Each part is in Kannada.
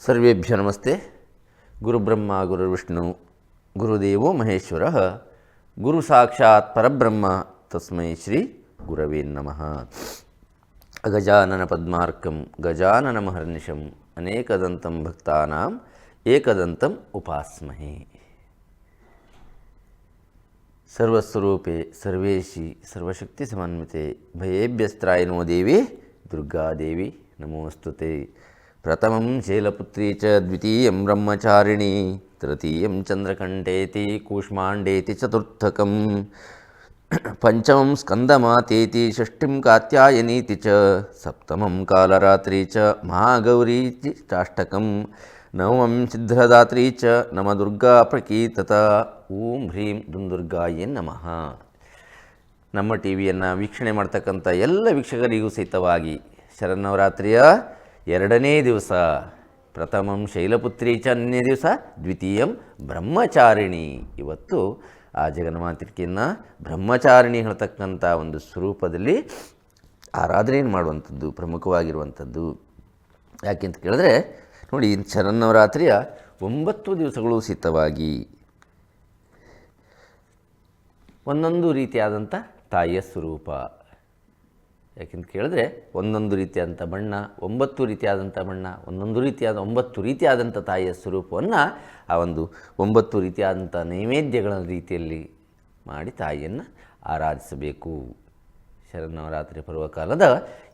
సర్వేభ్యో నమస్తే. గురుబ్రహ్మ గురువిష్ణు గురుదేవో మహేశ్వర గురు సాక్షాత్ పరబ్రహ్మ తస్మై శ్రీ గురవే నమ. గజానన పద్మార్కం గజానన మహర్నిషం అనేకదంతం భక్తానాం ఏకదంతం ఉపాస్మహే. సర్వస్వరూపే సర్వేషి సర్వశక్తి సమన్వితే భయేభ్యస్త్రాయ నమో దేవి దుర్గాదేవి నమోస్తుతే. ప్రథమం శైలపుత్రీ చ ద్వితీయం బ్రహ్మచారిణి తృతీయం చంద్రకంఠేతి కూష్మాండేతి చతుర్థకం. పంచమం స్కందమాతేతి షష్ఠిం కాత్యాయనీతి చ సప్తమం కాలరాత్రి చ మహాగౌరీతి చాష్టకం ನವಮಂ ಸಿದ್ಧದಾತ್ರಿ ಚ ನಮ ದುರ್ಗಾ ಪ್ರಕೀತತ. ಓಂ ಹ್ರೀಂ ದುಂದುರ್ಗಾಯೇ ನಮಃ. ನಮ್ಮ ಟಿ ವಿಯನ್ನು ವೀಕ್ಷಣೆ ಮಾಡ್ತಕ್ಕಂಥ ಎಲ್ಲ ವೀಕ್ಷಕರಿಗೂ ಸಹಿತವಾಗಿ ಶರನ್ನವರಾತ್ರಿಯ ಎರಡನೇ ದಿವಸ. ಪ್ರಥಮಂ ಶೈಲಪುತ್ರಿ ಚ ಅನ್ಯ ದಿವಸ, ದ್ವಿತೀಯಂ ಬ್ರಹ್ಮಚಾರಿಣಿ. ಇವತ್ತು ಆ ಜಗನ್ಮಾತಿಕೆಯನ್ನು ಬ್ರಹ್ಮಚಾರಿಣಿ ಹೇಳ್ತಕ್ಕಂಥ ಒಂದು ಸ್ವರೂಪದಲ್ಲಿ ಆರಾಧನೆಯನ್ನು ಮಾಡುವಂಥದ್ದು, ಪ್ರಮುಖವಾಗಿರುವಂಥದ್ದು. ಯಾಕೆಂತ ಕೇಳಿದ್ರೆ ನೋಡಿ ಶರನ್ನವರಾತ್ರಿಯ ಒಂಬತ್ತು ದಿವಸಗಳು ಸಿದ್ಧವಾಗಿ ಒಂದೊಂದು ರೀತಿಯಾದಂಥ ತಾಯಿಯ ಸ್ವರೂಪ. ಯಾಕೆಂತ ಕೇಳಿದ್ರೆ, ಒಂದೊಂದು ರೀತಿಯಾದಂಥ ಬಣ್ಣ, ಒಂಬತ್ತು ರೀತಿಯಾದಂಥ ಬಣ್ಣ, ಒಂದೊಂದು ರೀತಿಯಾದ, ಒಂಬತ್ತು ರೀತಿಯಾದಂಥ ತಾಯಿಯ ಸ್ವರೂಪವನ್ನು ಆ ಒಂದು ಒಂಬತ್ತು ರೀತಿಯಾದಂಥ ನೈವೇದ್ಯಗಳ ರೀತಿಯಲ್ಲಿ ಮಾಡಿ ತಾಯಿಯನ್ನು ಆರಾಧಿಸಬೇಕು. ಶರನ್ನವರಾತ್ರಿ ಪರ್ವಕಾಲದ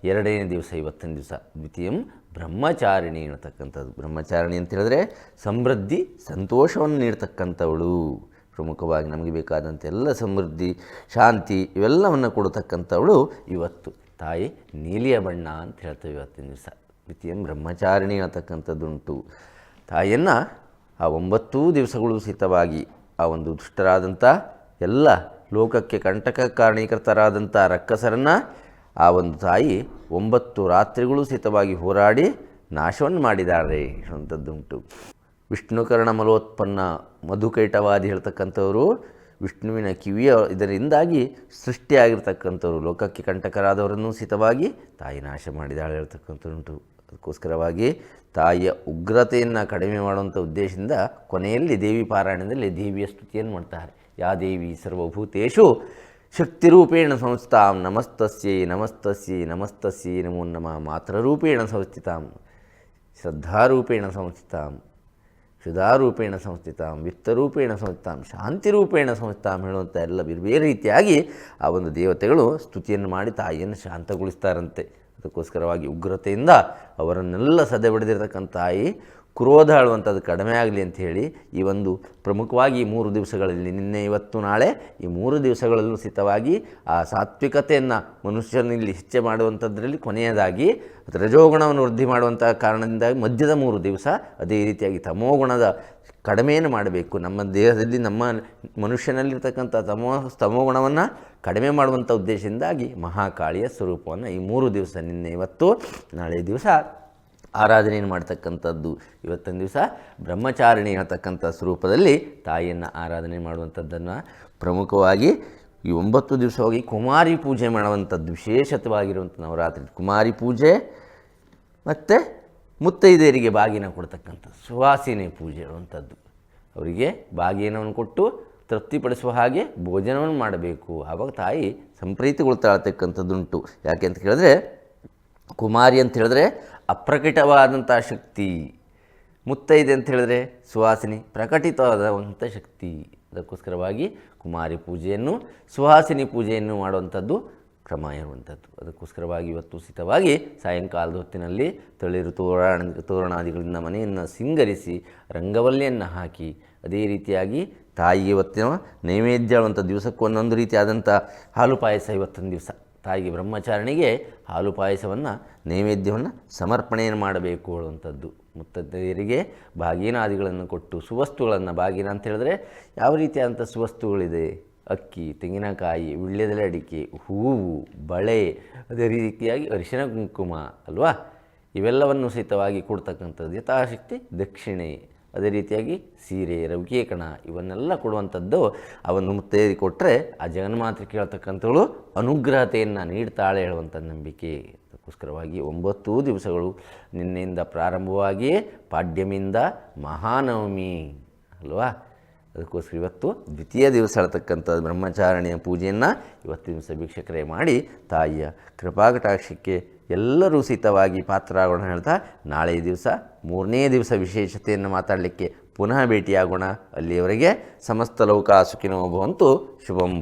ಎರಡನೇ ದಿವಸ, ಇವತ್ತಿನ ದಿವಸ. ದ್ವಿತೀಯಂ ಬ್ರಹ್ಮಚಾರಿಣಿ ಅನ್ನತಕ್ಕಂಥದ್ದು ಬ್ರಹ್ಮಚಾರಿಣಿ ಅಂತ ಹೇಳಿದ್ರೆ ಸಮೃದ್ಧಿ, ಸಂತೋಷವನ್ನು ನೀಡ್ತಕ್ಕಂಥವಳು. ಪ್ರಮುಖವಾಗಿ ನಮಗೆ ಬೇಕಾದಂಥ ಎಲ್ಲ ಸಮೃದ್ಧಿ, ಶಾಂತಿ ಇವೆಲ್ಲವನ್ನು ಕೊಡತಕ್ಕಂಥವಳು ಇವತ್ತು. ತಾಯಿ ನೀಲಿಯ ಬಣ್ಣ ಅಂತ ಹೇಳ್ತೇವೆ ಇವತ್ತಿನ ದಿವಸ. ದ್ವಿತೀಯಂ ಬ್ರಹ್ಮಚಾರಿಣಿ ಅನ್ನತಕ್ಕಂಥದ್ದುಂಟು ತಾಯಿಯನ್ನು ಆ ಒಂಬತ್ತೂ ದಿವಸಗಳು ಸಹಿತವಾಗಿ ಆ ಒಂದು ದುಷ್ಟರಾದಂಥ ಎಲ್ಲ ಲೋಕಕ್ಕೆ ಕಂಟಕ ಕಾರಣೀಕೃತರಾದಂಥ ರಕ್ಕಸರನ್ನು ಆ ಒಂದು ತಾಯಿ ಒಂಬತ್ತು ರಾತ್ರಿಗಳು ಸಹಿತವಾಗಿ ಹೋರಾಡಿ ನಾಶವನ್ನು ಮಾಡಿದ್ದಾರೆ ಹೇಳುವಂಥದ್ದುಂಟು ವಿಷ್ಣುಕರ್ಣ ಮಲೋತ್ಪನ್ನ ಮಧುಕೈಟವಾದಿ ಹೇಳ್ತಕ್ಕಂಥವರು, ವಿಷ್ಣುವಿನ ಕಿವಿಯ ಇದರಿಂದಾಗಿ ಸೃಷ್ಟಿಯಾಗಿರ್ತಕ್ಕಂಥವ್ರು, ಲೋಕಕ್ಕೆ ಕಂಟಕರಾದವರನ್ನು ಸಹಿತವಾಗಿ ತಾಯಿ ನಾಶ ಮಾಡಿದಾಳೆ ಹೇಳ್ತಕ್ಕಂಥದ್ದುಂಟು. ಅದಕ್ಕೋಸ್ಕರವಾಗಿ ತಾಯಿಯ ಉಗ್ರತೆಯನ್ನು ಕಡಿಮೆ ಮಾಡುವಂಥ ಉದ್ದೇಶದಿಂದ ಕೊನೆಯಲ್ಲಿ ದೇವಿ ಪಾರಾಯಣದಲ್ಲಿ ದೇವಿಯ ಸ್ತುತಿಯನ್ನು ಮಾಡ್ತಾರೆ. ಯಾ ದೇವಿ ಸರ್ವಭೂತೇಶು? ಶಕ್ತಿರೂಪೇಣ ಸಂಸ್ಥಾಂ ನಮಸ್ತಸ್ಯೈ ನಮಸ್ತಸ್ಯೈ ನಮಸ್ತಸ್ಯೈ ನಮೋ ನಮ. ಮಾತೃರೂಪೇಣ ಸಂಸ್ಥಿತಾಂ, ಶ್ರದ್ಧಾರೂಪೇಣ ಸಂಸ್ಥಿತಾಂ, ಕ್ಷುಧಾರೂಪೇಣ ಸಂಸ್ಥಿತಾಂ, ವಿತ್ತರೂಪೇಣ ಸಂಸ್ಥಾಂ ಶಾಂತಿರೂಪೇಣ ಸಂಸ್ಥಾಂ ಹೇಳುವಂಥ ಎಲ್ಲ ಬೇರೆ ಬೇರೆ ರೀತಿಯಾಗಿ ಆ ಒಂದು ದೇವತೆಗಳು ಸ್ತುತಿಯನ್ನು ಮಾಡಿ ತಾಯಿಯನ್ನು ಶಾಂತಗೊಳಿಸ್ತಾರಂತೆ. ಅದಕ್ಕೋಸ್ಕರವಾಗಿ ಉಗ್ರತೆಯಿಂದ ಅವರನ್ನೆಲ್ಲ ಸದೆ ಬಡಿದಿರತಕ್ಕಂಥ ತಾಯಿ ಕ್ರೋಧ ಆಳುವಂಥದ್ದು ಕಡಿಮೆ ಆಗಲಿ ಅಂತ ಹೇಳಿ ಈ ಒಂದು ಪ್ರಮುಖವಾಗಿ ಈ ಮೂರು ದಿವಸಗಳಲ್ಲಿ ನಿನ್ನೆ, ಇವತ್ತು, ನಾಳೆ ಈ ಮೂರು ದಿವಸಗಳಲ್ಲೂ ಸಿತವಾಗಿ ಆ ಸಾತ್ವಿಕತೆಯನ್ನು ಮನುಷ್ಯನಲ್ಲಿ ಹೆಚ್ಚೆ ಮಾಡುವಂಥದ್ರಲ್ಲಿ ಕೊನೆಯದಾಗಿ ರಜೋಗುಣವನ್ನು ವೃದ್ಧಿ ಮಾಡುವಂಥ ಕಾರಣದಿಂದಾಗಿ ಮಧ್ಯದ ಮೂರು ದಿವಸ ಅದೇ ರೀತಿಯಾಗಿ ತಮೋಗುಣದ ಕಡಿಮೆಯನ್ನು ಮಾಡಬೇಕು. ನಮ್ಮ ದೇಹದಲ್ಲಿ ನಮ್ಮ ಮನುಷ್ಯನಲ್ಲಿರ್ತಕ್ಕಂಥ ತಮೋ ತಮೋಗುಣವನ್ನು ಕಡಿಮೆ ಮಾಡುವಂಥ ಉದ್ದೇಶದಿಂದಾಗಿ ಮಹಾಕಾಳಿಯ ಸ್ವರೂಪವನ್ನು ಈ ಮೂರು ದಿವಸ ನಿನ್ನೆ, ಇವತ್ತು, ನಾಳೆ ದಿವಸ ಆರಾಧನೆಯನ್ನು ಮಾಡ್ತಕ್ಕಂಥದ್ದು. ಇವತ್ತಿನ ದಿವಸ ಬ್ರಹ್ಮಚಾರಿಣಿ ಹೇಳ್ತಕ್ಕಂಥ ಸ್ವರೂಪದಲ್ಲಿ ತಾಯಿಯನ್ನು ಆರಾಧನೆ ಮಾಡುವಂಥದ್ದನ್ನು ಪ್ರಮುಖವಾಗಿ ಈ ಒಂಬತ್ತು ದಿವಸವಾಗಿ ಕುಮಾರಿ ಪೂಜೆ ಮಾಡುವಂಥದ್ದು ವಿಶೇಷತವಾಗಿರುವಂಥ ನವರಾತ್ರಿ. ಕುಮಾರಿ ಪೂಜೆ ಮತ್ತು ಮುತ್ತೈದೆಯರಿಗೆ ಬಾಗಿನ ಕೊಡ್ತಕ್ಕಂಥ ಸುವಾಸಿನಿ ಪೂಜೆ ಇರುವಂಥದ್ದು. ಅವರಿಗೆ ಬಾಗಿನವನ್ನು ಕೊಟ್ಟು ತೃಪ್ತಿಪಡಿಸುವ ಹಾಗೆ ಭೋಜನವನ್ನು ಮಾಡಬೇಕು. ಆವಾಗ ತಾಯಿ ಸಂಪ್ರೀತಿಗೊಳ್ತಾಳ್ತಕ್ಕಂಥದ್ದುಂಟು ಯಾಕೆ ಅಂತ ಕೇಳಿದ್ರೆ ಕುಮಾರಿ ಅಂತ ಹೇಳಿದ್ರೆ ಅಪ್ರಕಟವಾದಂಥ ಶಕ್ತಿ. ಮುತ್ತೈದೆ ಅಂತ ಹೇಳಿದ್ರೆ ಸುವಾಸಿನಿ ಪ್ರಕಟಿತವಾದಂಥ ಶಕ್ತಿ. ಅದಕ್ಕೋಸ್ಕರವಾಗಿ ಕುಮಾರಿ ಪೂಜೆಯನ್ನು ಸುಹಾಸಿನಿ ಪೂಜೆಯನ್ನು ಮಾಡುವಂಥದ್ದು ಕ್ರಮ ಇರುವಂಥದ್ದು. ಅದಕ್ಕೋಸ್ಕರವಾಗಿ ಇವತ್ತು ಉಚಿತವಾಗಿ ಸಾಯಂಕಾಲದ ಹೊತ್ತಿನಲ್ಲಿ ತಳಿರು ತೋರಣ, ತೋರಣಾದಿಗಳಿಂದ ಮನೆಯನ್ನು ಸಿಂಗರಿಸಿ ರಂಗವಲ್ಲಿಯನ್ನು ಹಾಕಿ, ಅದೇ ರೀತಿಯಾಗಿ ತಾಯಿಗೆ ಇವತ್ತಿನ ನೈವೇದ್ಯ ಹೇಳುವಂಥ ದಿವಸಕ್ಕೂ ಒಂದೊಂದು ರೀತಿಯಾದಂಥ ಹಾಲು ಪಾಯಸ ಇವತ್ತೊಂದು ದಿವಸ. ತಾಯಿಗೆ ಬ್ರಹ್ಮಚಾರಣಿಗೆ ಹಾಲು ಪಾಯಸವನ್ನು ನೈವೇದ್ಯವನ್ನು ಸಮರ್ಪಣೆಯನ್ನು ಮಾಡಬೇಕು ಅನ್ನುವಂಥದ್ದು. ಮುತ್ತದ್ದೆಯರಿಗೆ ಬಾಗಿನಾದಿಗಳನ್ನು ಕೊಟ್ಟು ಸುವಸ್ತುಗಳನ್ನು ಬಾಗಿನ ಅಂತ ಹೇಳಿದ್ರೆ ಯಾವ ರೀತಿಯಾದಂಥ ಸುವಸ್ತುಗಳಿದೆ? ಅಕ್ಕಿ, ತೆಂಗಿನಕಾಯಿ, ವಿಳ್ಯದೆಲೆ ಅಡಿಕೆ, ಹೂವು, ಬಳೆ, ಅದೇ ರೀತಿಯಾಗಿ ಅರಿಶಿನ ಕುಂಕುಮ ಅಲ್ವಾ? ಇವೆಲ್ಲವನ್ನು ಸಹಿತವಾಗಿ ಕೊಡ್ತಕ್ಕಂಥದ್ದು ಯಥಾಶಕ್ತಿ ದಕ್ಷಿಣೆ. ಅದೇ ರೀತಿಯಾಗಿ ಸೀರೆ ರವಿಕೀಕರಣ ಇವನ್ನೆಲ್ಲ ಕೊಡುವಂಥದ್ದು ಅವನ್ನು ಮುತ್ತೈದೆ ಕೊಟ್ಟರೆ ಆ ಜಗನ್ಮಾತೆ ಕೇಳ್ತಕ್ಕಂಥವಳು ಅನುಗ್ರಹತೆಯನ್ನು ನೀಡ್ತಾಳೆ ಹೇಳುವಂಥ ನಂಬಿಕೆ. ಅದಕ್ಕೋಸ್ಕರವಾಗಿ ಒಂಬತ್ತು ದಿವಸಗಳು ನಿನ್ನೆಯಿಂದ ಪ್ರಾರಂಭವಾಗಿಯೇ ಪಾಡ್ಯಮಿಂದ ಮಹಾನವಮಿ, ಅಲ್ವಾ? ಅದಕ್ಕೋಸ್ಕರ ಇವತ್ತು ದ್ವಿತೀಯ ದಿವಸ ಹೇಳ್ತಕ್ಕಂಥ ಬ್ರಹ್ಮಚಾರಣಿಯ ಪೂಜೆಯನ್ನು ಇವತ್ತಿನ ದಿವಸ ವೀಕ್ಷಕರೇ ಮಾಡಿ ತಾಯಿಯ ಕೃಪಾಕಟಾಕ್ಷಕ್ಕೆ ಎಲ್ಲರೂ ಸಹಿತವಾಗಿ ಪಾತ್ರರಾಗೋಣ ಹೇಳ್ತಾ ನಾಳೆ ದಿವಸ ಮೂರನೇ ದಿವಸ ವಿಶೇಷತೆಯನ್ನು ಮಾತಾಡಲಿಕ್ಕೆ ಪುನಃ ಭೇಟಿಯಾಗೋಣ. ಅಲ್ಲಿಯವರೆಗೆ ಸಮಸ್ತ ಲೋಕ ಸುಖಿನೋ ಭವಂತು. ಶುಭಂ